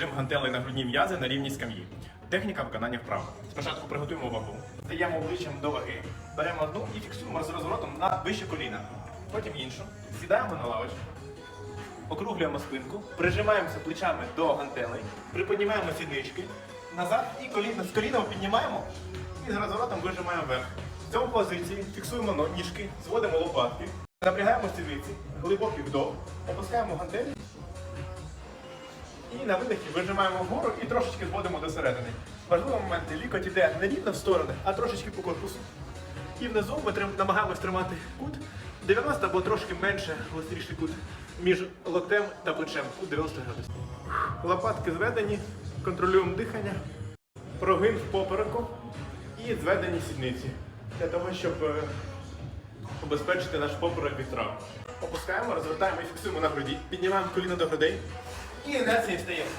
жим гантелей на грудні м'язи на рівні скам'ї. Техніка виконання вправ. Спочатку приготуємо вагу, стаємо обличчям до ваги, беремо одну і фіксуємо з розворотом на вище коліна. Потім іншу. Сідаємо на лавочку, округлюємо спинку, прижимаємося плечами до гантелей, приподнімаємо сіднички назад і коліно з коліном піднімаємо і з розворотом вижимаємо вверх. В цьому позиції фіксуємо ніжки, зводимо лопатки, напрягаємо сідниці, глибокий вдох, опускаємо гантелі і на видихі вижимаємо вгору і трошечки зводимо до середини. Важливий момент, лікоть іде не рівно в сторони, а трошечки по корпусу. І внизу ми трим- намагаємось тримати кут 90 або трошки менше гостріший кут між локтем та плечем. Кут 90 градусів. Лопатки зведені, контролюємо дихання, прогин в попереку і зведені сідниці. Для того, щоб е, обезпечити наш поперек від травм. Опускаємо, розвертаємо і фіксуємо на груді, піднімаємо коліно до грудей і інерції встаємо.